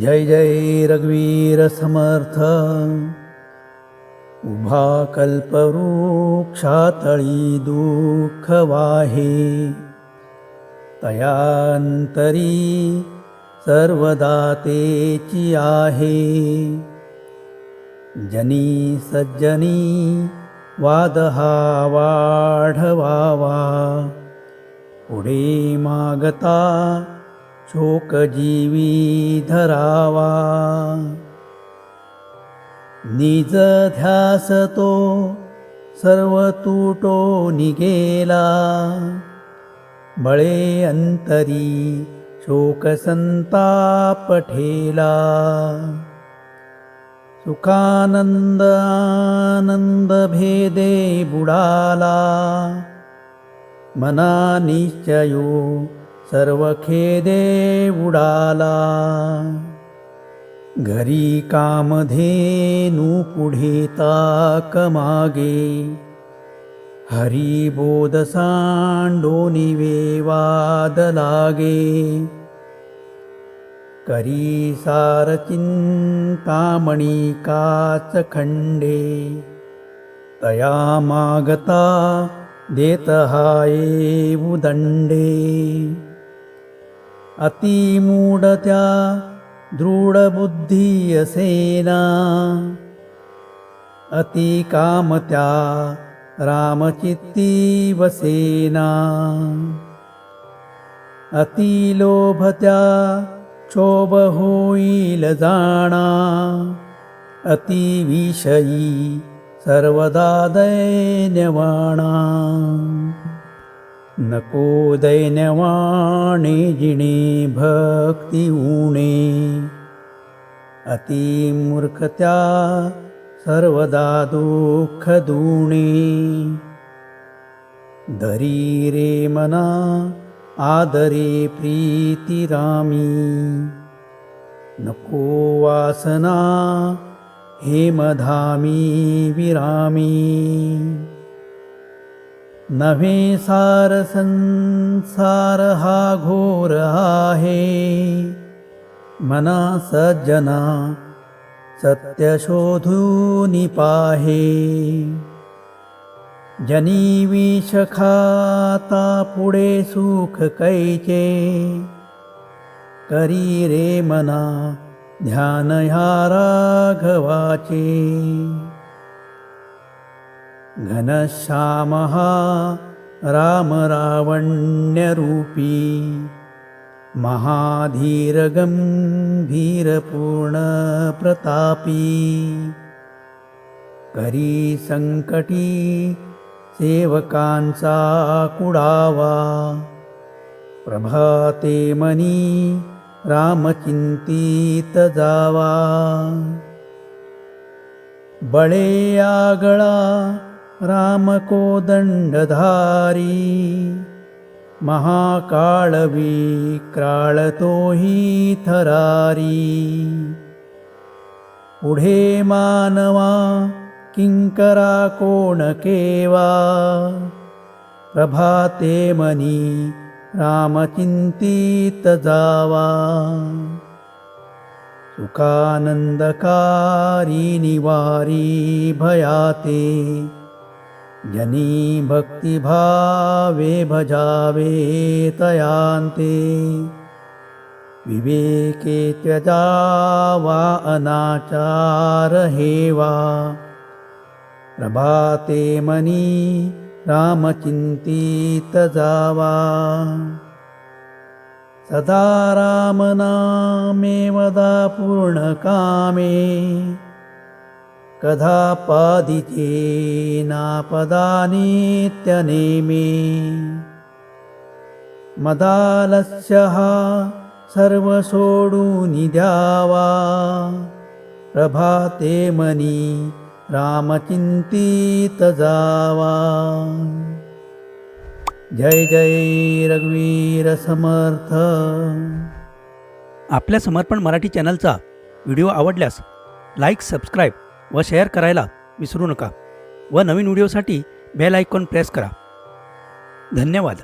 जय जय रघुवीर समर्थ। उभा कल्पवृक्षातळी दुःख वाहे तयांतरी सर्वदा जनी सज्जनी वाद हा वाढवावा। पुढे मागता शोकजीवी धरावा. निज ध्यास तो सर्व तुटो निगेला बळे अंतरी शोकसंताप ठेला. सुखानंद आनंद भेदे बुडाला. मना निश्चयो सर्व खेदे उडाला। घरी कामधेनू पुढे ताक मागे। हरिबोध सांडोनी वाद लागे। करी सार चिंतामणी काच खंडे। तया मागता देत हाये उदंडे अतिमूढत्या दृढबुद्धी असेना अतिकामत्या रामचित्ती वसेना अतिलोभत्या क्षोभ होईल जाणा अतिविषयी सर्वदा दैन्यवाणा नको दैन्यवाणिजिणे भक्ती उणे. अतिमूर्खत्या सर्वदा दुःख दुणे. धरी रे मना आदरे प्रीतिरामी नको वासना हेमधामी विरामी. नव्हे सार संसार हा घोर मना सज्जना सत्य शोधून पाहे जनी विष खाता पुढे सुख कैचे। करी रे मना ध्यान ह्या राघवाचे घनश्याम हा राम रावण्यरूपी महाधीर गंभीर पूर्ण प्रतापी करी संकटी सेवकांचा कुडावा प्रभाते मनी रामचिंतित जावा बळे आगळा राम कोदंडधारी महाकाळ विक्राळ तोही थरारी पुढे मानवा किंकरा कोण केवा प्रभाते मनी रामचिंतित जावा सुखानंदकारी निवारी भयाते जनी भक्तिभावे भजावे तयांते विवेके त्यजावा अनाचार हेवा प्रभाते मनी रामचिंतित जावा। सदा रामनामे वदा पूर्णकामे कधा मदालस्यः नापदा सर्व द्यावा प्रभाते मनी रामचिंतित जावा जय जय रघुवीर समर्थ। आपल्या समर्पण मराठी चॅनलचा व्हिडिओ आवडल्यास लाईक सबस्क्राईब व शेअर करायला विसरू नका व नवीन व्हिडिओसाठी बेल आयकॉन प्रेस करा. धन्यवाद.